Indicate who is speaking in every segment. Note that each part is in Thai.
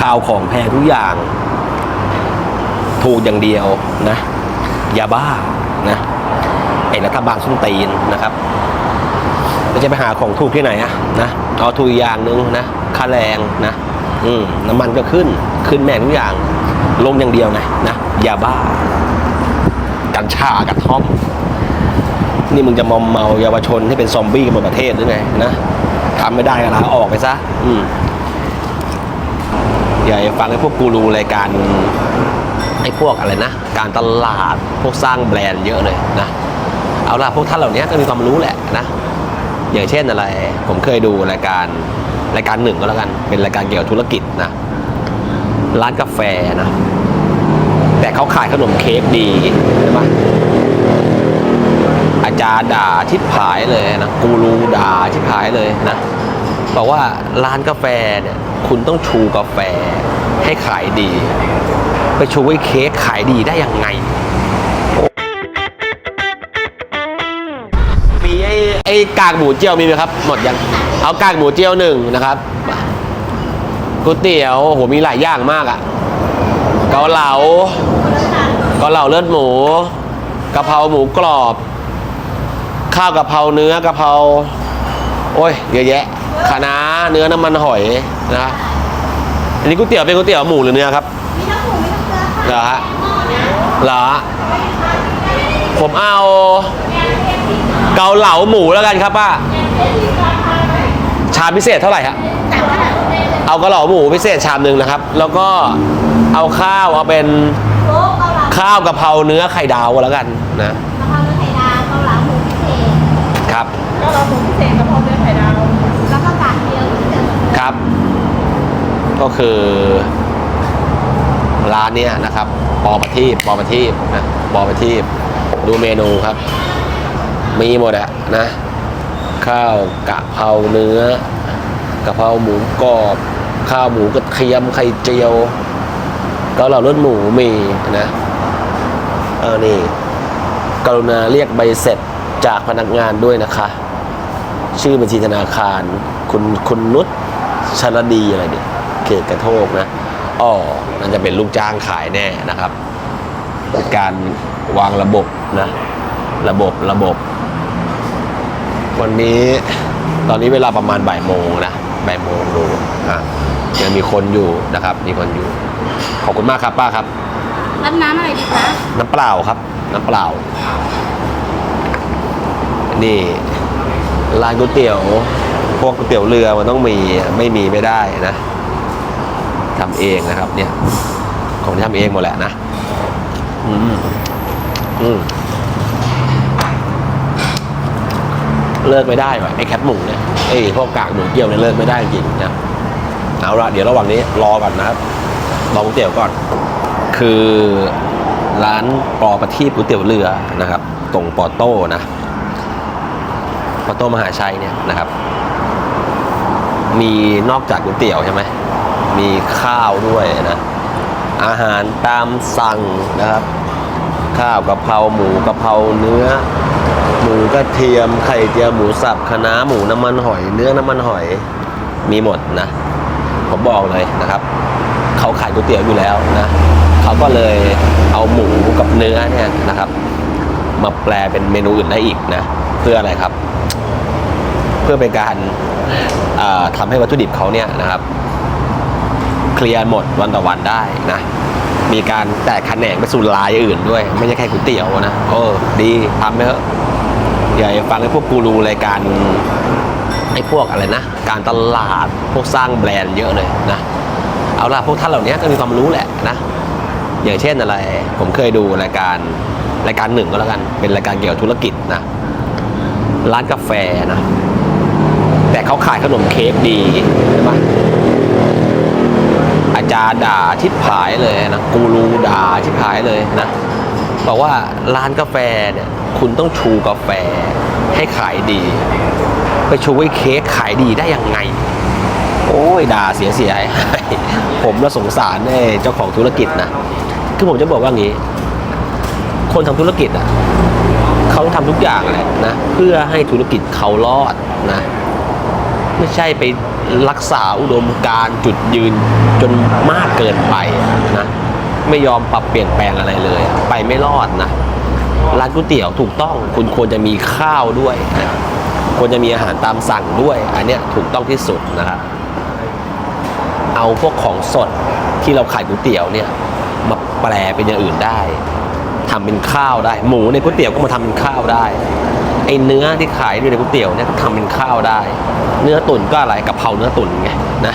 Speaker 1: ข้าวของแพงทุกอย่าง ถูกอย่างเดียวนะยาบ้านะไอ้รัฐบาลส้นตีนนะครับเราจะไปหาของถูกที่ไหนอะนะเอาถูกอย่างหนึ่งนะค่าแรงนะอืมน้ำมันก็ขึ้นขึ้นแม่งทุกอย่าง ลงอย่างเดียวไงนะยาบ้า กัญชากระท่อม นี่มึงจะมอมเมาเยาวชนที่เป็นซอมบี้กันหมดประเทศหรือไงนะทำไม่ได้ก็ลาออกไปซะ อืม อย่าไปฟังไอ้พวกกูรูรายการไอ้พวกอะไรนะ การตลาดพวกสร้างแบรนด์เยอะเลยนะ เอาล่ะพวกท่านเหล่านี้ก็มีความรู้แหละนะ อย่างเช่นอะไร ผมเคยดูรายการรายการหนึ่งก็แล้วกัน เป็นรายการเกี่ยวกับธุรกิจนะ ร้านกาแฟนะ แต่เขาขายขนมเค้กดีใช่ไหมอาจารย์ด่าทิพหายเลยนะ กูรูด่าทิพหายเลยนะ บอกว่าร้านกาแฟเนี่ยคุณต้องชูกาแฟให้ขายดี ไปชูไอ้เค้กขายดีได้ยังไงมีไอ้ไอ้กากหมูเจียวมีไหมครับ หมดยังเอากากหมูเจียวหนึ่งนะครับก๋วยเตี๋ยวโอ้โหมีหลายอย่างมากอะ่ะเกาเหลาเกาเหลาเลือดหมูกะเพราหมูกรอบ ข้าวกะเพราเนื้อกะเพราโอ้ยเยอะแยะ คะน้าเนื้อน้ำมันหอยนะอันนี้ก๋วยเตี๋ยวเป็นก๋วยเตี๋ยวหมูหรือเนื้อครับ
Speaker 2: มีทั้งหมูมีทั้งเนื้อค่ะ
Speaker 1: เหรอฮะเหรอผมเอาเกาเหลาหมูแล้วกันครับป้าชามพิเศษเท่าไหร่ฮะ
Speaker 2: แต่ว่า
Speaker 1: เอาเกาเหลาหมูพิเศษชามหนึ่งนะครับ แล้วก็เอาข้าวเอาเป็น
Speaker 2: โลเกาเหลา
Speaker 1: ข้าวกะเพราเนื้อไข่ดาวก็แล้วกันนะ
Speaker 2: กะเพราเนื้อไข่ดาวเกาเหลาหมูพิเศษ
Speaker 1: ครับ
Speaker 3: ก็เราหมูพิเศษกระเพราเนื้อไข่ดาว
Speaker 2: แล้วก็กากเดียว ที่เจอ
Speaker 1: ครับ ก็คือร้านเนี้ยนะครับปอประทีปปอประทีปนะปอประทีปดูเมนูครับ มีหมดอะนะ ข้าวกะเพราเนื้อกะเพราหมูกรอบ ข้าวหมูกระเทียมไข่เจียวเกาเหลารสหมูมีนะเออนี่กรุณาเรียกใบเสร็จจากพนักงานด้วยนะคะ ชื่อบัญชีธนาคาร คุณคุณนุช ชลดีอะไรเนี่ยเขตกระโทกนะอ๋อนั่นจะเป็นลูกจ้างขายแน่นะครับเป็นการวางระบบนะระบบระบบ วันนี้ตอนนี้เวลาประมาณบ่ายโมงนะบ่ายโมงดูอะยังมีคนอยู่นะครับ มีคนอยู่ ขอบคุณมากครับป้าครับ
Speaker 2: รับน้ำอะไรดีคะ
Speaker 1: น้ำเปล่าครับ น้ำเปล่า นี่ร้านก๋วยเตี๋ยวพ วกก๋วยเตี๋ยวเรือมันต้องมีไม่มีไม่ได้นะทำเองนะครับ เนี่ย ของที่ทำเองหมดแหละนะอืมอืมเลิกไม่ได้ว่ะไอ้แคปหมูเนี่ยไอ้พวกกากหมูเกี่ยวเนี่ยเลิกไม่ได้จริงนะเอาละเดี๋ยวระหว่างนี้รอก่อนนะครับรอก๋วยเตี๋ยวก่อน คือร้านปอประทีปก๋วยเตี๋ยวเรือนะครับ ตรงปอโต้นะปอโต้มหาชัยเนี่ยนะครับ มีนอกจากก๋วยเตี๋ยวใช่ไหมมีข้าวด้วยนะ อาหารตามสั่งนะครับ ข้าวกะเพราหมูกะเพราเนื้อ หมูกระเทียมไข่เจียวหมูสับคะน้าหมูน้ำมันหอย เนื้อน้ำมันหอยมีหมดนะ ผมบอกเลยนะครับ เขาขายก๋วยเตี๋ยวอยู่แล้วนะเขาก็เลยเอาหมูกับเนื้อเนี่ยนะครับ มาแปลเป็นเมนูอื่นได้อีกนะ เพื่ออะไรครับ เพื่อเป็นการทำาให้วัตถุดิบเขาเนี่ยนะครับ เคลียร์หมดวันต่อวันได้นะมีการแตกแขนงไปสู่ลายอื่นด้วย ไม่ใช่แค่ก๋วยเตี๋ยวนะโอ้ดีทำเถอะอย่าไปฟังไอ้พวกกูรูรายการไอ้พวกอะไรนะ การตลาดพวกสร้างแบรนด์เยอะเลยนะ เอาล่ะพวกท่านเหล่านี้ก็มีความรู้แหละนะ อย่างเช่นอะไร ผมเคยดูรายการรายการหนึ่งก็แล้วกัน เป็นรายการเกี่ยวกับธุรกิจนะ ร้านกาแฟนะ แต่เขาขายขนมเค้กดีใช่ไหมอาจารย์ด่าทิพหายเลยนะกูรูด่าทิพหายเลยนะบอกว่าร้านกาแฟเนี่ยคุณต้องชูกาแฟให้ขายดี ไปชูไอ้เค้กขายดีได้ยังไง โอ้ยด่าเสียเสียหายผมละสงสารไอ้เจ้าของธุรกิจนะคือผมจะบอกว่างี้ คนทำธุรกิจอะเขาต้องทำทุกอย่างแหละนะเพื่อให้ธุรกิจเขารอดนะ ไม่ใช่ไปรักษาอุดมการจุดยืนจนมากเกินไปนะไม่ยอมปรับเปลี่ยนแปลงอะไรเลย ไปไม่รอดนะร้านก๋วยเตี๋ยวถูกต้องคุณควรจะมีข้าวด้วยนะควรจะมีอาหารตามสั่งด้วย อันเนี้ยถูกต้องที่สุดนะครับเอาพวกของสดที่เราขายก๋วยเตี๋ยวเนี่ยมาแปลเป็นอย่างอื่นได้ทำเป็นข้าวได้ หมูในก๋วยเตี๋ยวก็มาทำเป็นข้าวได้ เนื้อที่ขายอยู่ในก๋วยเตี๋ยวเนี่ยทำเป็นข้าวได้ เนื้อตุ๋นก็อะไรกะเพราเนื้อตุ๋นไงนะ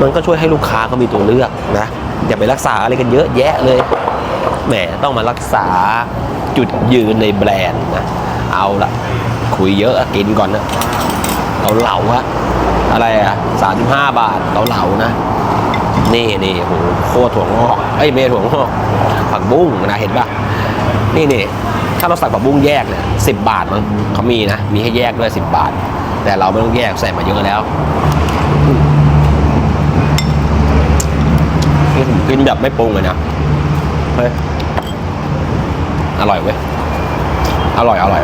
Speaker 1: มันก็ช่วยให้ลูกค้าเขามีตัวเลือกนะอย่าไปรักษาอะไรกันเยอะแยะเลยแหมต้องมารักษาจุดยืนในแบรนด์นะเอาละคุยเยอะกินก่อนนะเอาเหลาอะอะไรอะสามสิบห้าบาทเอาเหลานะนี่นี่โหโคตรถั่วงอกเอ้ยไม่ใช่ถั่วงอกผักบุ้งนะเห็นปะนี่นี่ ถ้าเราใส่ผักบุ้งแยกเนี่ยสิบบาทมั้งเขามีนะ มีให้แยกด้วยสิบบาท แต่เราไม่ต้องแยกใส่มาเยอะแล้วนี่ผมกินแบบไม่ปรุงเลยนะเฮ้ยอร่อยเว้ย อร่อย อร่อย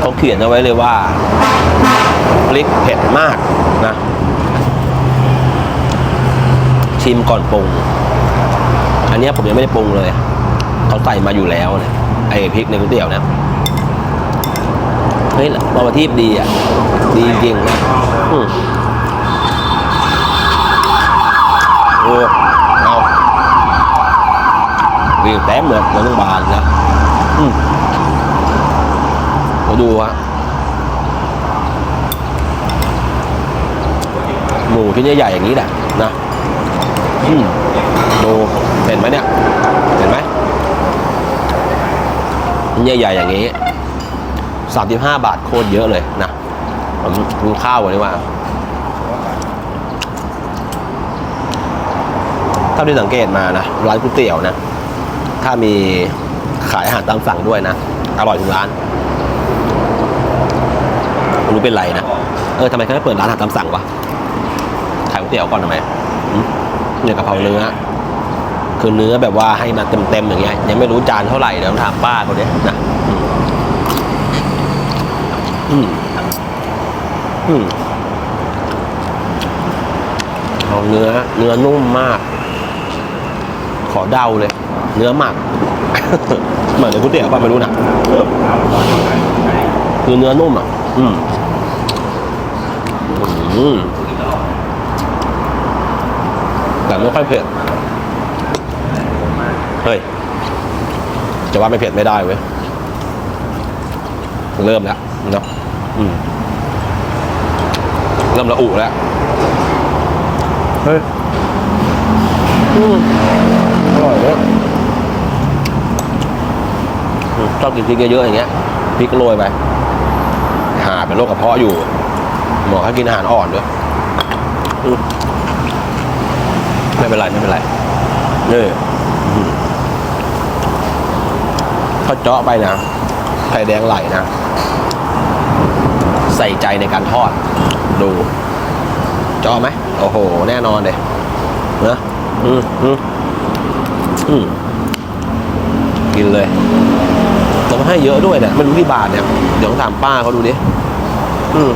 Speaker 1: เขาเขียนเอาไว้เลยว่าพริกเผ็ดมากนะ ชิมก่อนปรุง อันนี้ผมยังไม่ได้ปรุงเลย เขาใส่มาอยู่แล้วเนี่ยไอ้พริกในก๋วยเตี๋ยวเนี่ยเฮ้ยเราประทีปดีอะ ดีจริงนะอืมโอ้เอาวิวแต้มเลยเราต้องบานนะอืมมาดูฮะหมูชิ้นใหญ่ๆอย่างนี้แหละนะอืมดูเห็นไหมเนี่ย เห็นไหม ใหญ่ๆอย่างนี้สามสิบห้าบาทโคตรเยอะเลยนะผมกินข้าวก่อนดีกว่าเท่าที่สังเกตมานะร้านก๋วยเตี๋ยวนะ ถ้ามีขายอาหารตามสั่งด้วยนะ อร่อยทุกร้านไม่รู้เป็นไรนะ เออทำไมเขาไม่เปิดร้านอาหารตามสั่งวะขายก๋วยเตี๋ยวก่อนทำไมหืมเนี่ยกะเพราเนื้อ คือเนื้อแบบว่าให้มาเต็มๆอย่างเงี้ยยังไม่รู้จานเท่าไหร่เดี๋ยวถามป้าเขาเนี่ยนะอืมอืมเอาเนื้อ เนื้อนุ่มมาก ขอเดาเลย เนื้อหมักเหมือนในก๋วยเตี๋ยวป่ะไม่รู้นะคือเนื้อนุ่มอะ อืมอืมแต่ไม่ค่อยเผ็ด ฮ้ย จะว่าไม่เผ็ดไม่ได้เว้ย เริ่มแล้วเนาะอืมเริ่มระอุแล้ว เฮ้ยอืมอร่อยเลยอืมชอบกินพริกเยอะๆอย่างเงี้ยพริกโรยไปหาเป็นโรคกระเพาะอยู่ หมอให้กินอาหารอ่อนด้วยอืมไม่เป็นไร ไม่เป็นไร นี่อื้อหือ เขาเจาะไปนะไข่แดงไหลนะ ใส่ใจในการทอด ดูเจาะไหมโอ้โห แน่นอนเลยนะอืมอืมอืมกินเลยต่ว่าให้เยอะด้วยเนี่ยไม่รู้กี่บาทเนี่ย เดี๋ยวต้องถามป้าเขาดูดิอืม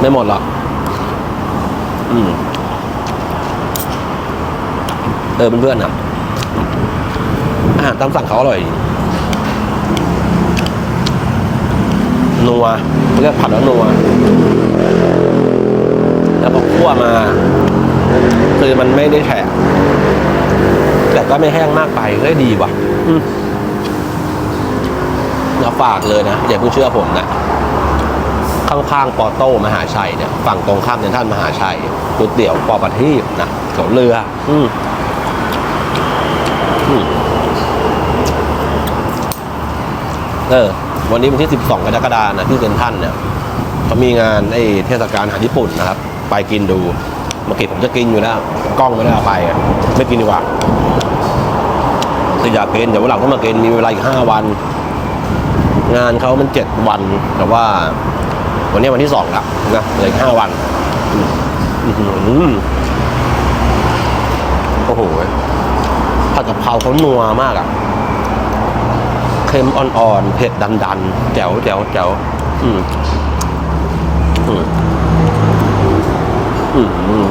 Speaker 1: ไม่หมดหรอกอืมเออเพื่อนๆนะอาหารตามสั่งเขาอร่อย นัวเขาเรียกผัดแล้วนัวแล้วพอคั่วมา คือมันไม่ได้แฉะแต่ก็ไม่แห้งมากไปก็ดีว่ะอืมเราฝากเลยนะอย่าเพิ่งเชื่อผมนะข้างๆปอโต้มหาชัยเนี่ยฝั่งตรงข้ามเนท่านมหาชัยก๋วยเตี๋ยวปอประทีปนะแถวเรือ อืมอืมเออ วันนี้วันที่ 12 กรกฎาคมนะที่เซนทรัลเนี่ยเขามีงานไอ้เทศกาลอาหารญี่ปุ่นนะครับ ไปกินดูเมื่อกี้ผมจะกินอยู่แล้วกล้องไม่ได้เอาไปไม่กินดีกว่าแต่อยากกินเดี๋ยววันหลังต้องมากินมีเวลาอีก5วัน งานเขามัน7วัน แต่ว่า วันนี้วันที่2ละนะเหลืออีก5วันโอ้โหผัดกะเพราเขานัวมากอะ ค็มอ่อนๆ เผ็ดดันๆ แจ๋วแจ๋วแจ๋วอืมอืมอืม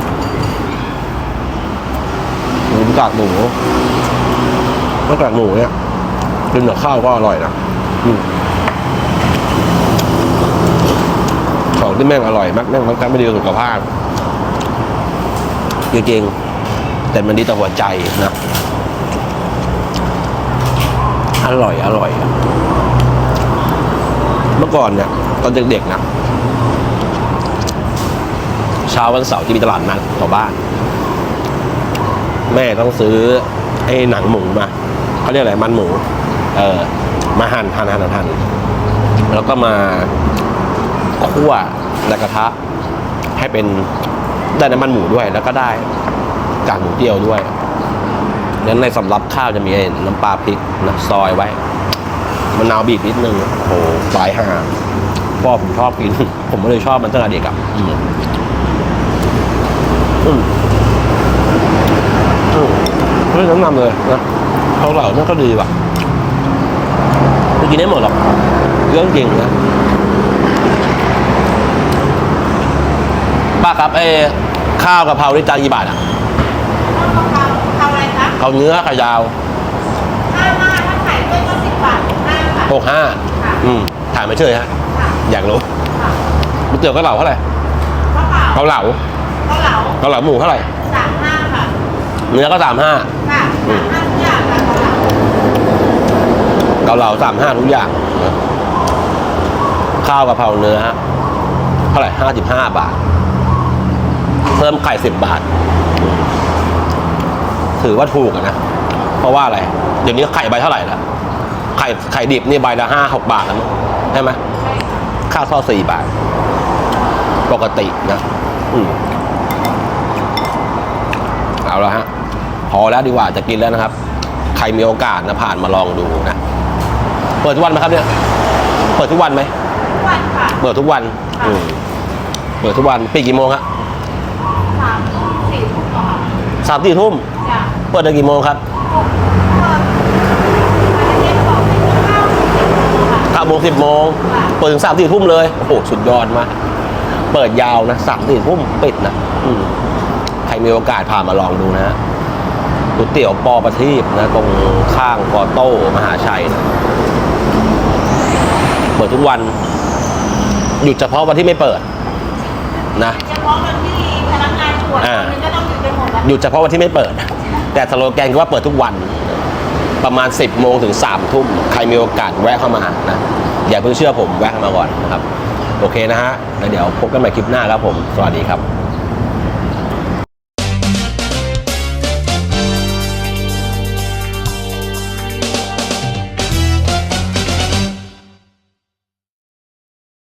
Speaker 1: หมูกากหมูก็กากหมูเนี่ยกินกับข้าวก็อร่อยนะอืมของที่แม่งอร่อยมากแม่งมันไม่ดีต่อสุขภาพจริงๆแต่มันดีต่อหัวใจนะ อร่อยอร่อย เมื่อก่อนเนี่ย ตอนเด็กๆนะเช้าวันเสาร์ที่มีตลาดนัดแถวบ้าน แม่ต้องซื้อไอ้หนังหมูมาเขาเรียกอะไรมันหมู เออมาหั่นหั่นหั่นหั่นหั่นแล้วก็มาคั่วในกระทะ ให้เป็นได้น้ำมันหมูด้วยแล้วก็ได้กากหมูเจียวด้วย นั้นในสำรับข้าวจะมีไอ้น้ำปลาพริกนะซอยไว้มะนาวบีบนิดนึงโอ้โหสายห่าพ่อผมชอบกิน ผมก็เลยชอบมันตั้งแต่เด็กอะอืมอืมอืมเฮ้ยแนะนำเลยนะเขาเหล่านั่นก็ดีว่ะไม่กินได้หมดหรอกเรื่องจริงนะป้าครับไอข้าวกะเพรานี่จานกี่บาทอะ เขาเนื้อขายาว
Speaker 2: ห้าห้าถ้าไข่ด้วยก็สิบบาทห้าค่ะ
Speaker 1: หกห้า
Speaker 2: ค่ะ
Speaker 1: อืมถามไม่เชยฮะ
Speaker 2: ค่ะ
Speaker 1: อยากรู้
Speaker 2: ค่ะ
Speaker 1: ก๋วยเตี๋ยวก็เหลาเท่าไหร่
Speaker 2: ข้าวเปล่า
Speaker 1: เกาเหลา
Speaker 2: ข้าวเหลา
Speaker 1: เกาเหลาหมูเท่าไหร่
Speaker 2: สามห้าค่ะ
Speaker 1: เนื้อก็สามห้า
Speaker 2: ค่ะสามห้าทุกอย่างค่ะข้าวเหลา
Speaker 1: เกาเหลาสามห้าทุกอย่างนะข้าวกะเพราเนื้อเท่าไหร่ห้าสิบห้าบาท เพิ่มไข่สิบบาทอืม ถือว่าถูกอะนะ เพราะว่าอะไร เดี๋ยวนี้ไข่ใบเท่าไหร่ละไข่ไข่ดิบนี่ใบละห้าหกบาทแล้วมั้งใช่ไหม
Speaker 2: ใช่ค่ะ
Speaker 1: ข้าวทอดสี่บาท ปกตินะอืมเอาละฮะ พอแล้วดีกว่าจะกินแล้วนะครับ ใครมีโอกาสนะผ่านมาลองดูนะ เปิดทุกวันไหมครับเนี่ย เปิดทุกวันไหม
Speaker 2: ทุกวันค่ะ
Speaker 1: เปิดทุกวัน
Speaker 2: ค่ะ
Speaker 1: อืมเปิดทุกวันปิดกี่โมงฮะ
Speaker 2: สามทุ่มสี่ทุ่มก่อน
Speaker 1: สามสี่ทุ่ม
Speaker 2: จ้ะ
Speaker 1: เปิดถึงกี่โมงครับ
Speaker 2: หกเปิดอันนี้บอกให้กินข้าวสิบโมงค่ะ
Speaker 1: เก้าโมงสิบโมง
Speaker 2: ค่ะ
Speaker 1: เปิดถึงสามสี่ทุ่มเลย โอ้โห สุดยอดมาก เปิดยาวนะสามสี่ทุ่มปิดนะอืมใครมีโอกาสผ่านมาลองดูนะฮะก๋วยเตี๋ยวปอประทีปนะ ตรงข้างกอโต้มหาชัยนะเปิดทุกวัน หยุดเฉพาะวันที่ไม่เปิด นะ
Speaker 2: เฉพาะวันที่พนักงานตรวจ
Speaker 1: อ่า
Speaker 2: คนหนึงก็ต้องหยุดไปหมดแล้ว
Speaker 1: หยุดเฉพาะวันที่ไม่เปิด แต่สโลแกนคือว่าเปิดทุกวันประมาณ 10 โมงถึง 3 ทุ่ม ใครมีโอกาสแวะเข้ามานะ อย่าเพิ่งเชื่อผมแวะเข้ามาก่อนนะครับ โอเคนะฮะแล้วเดี๋ยวพบกันใหม่คลิปหน้าครับผม สวัสดีครับ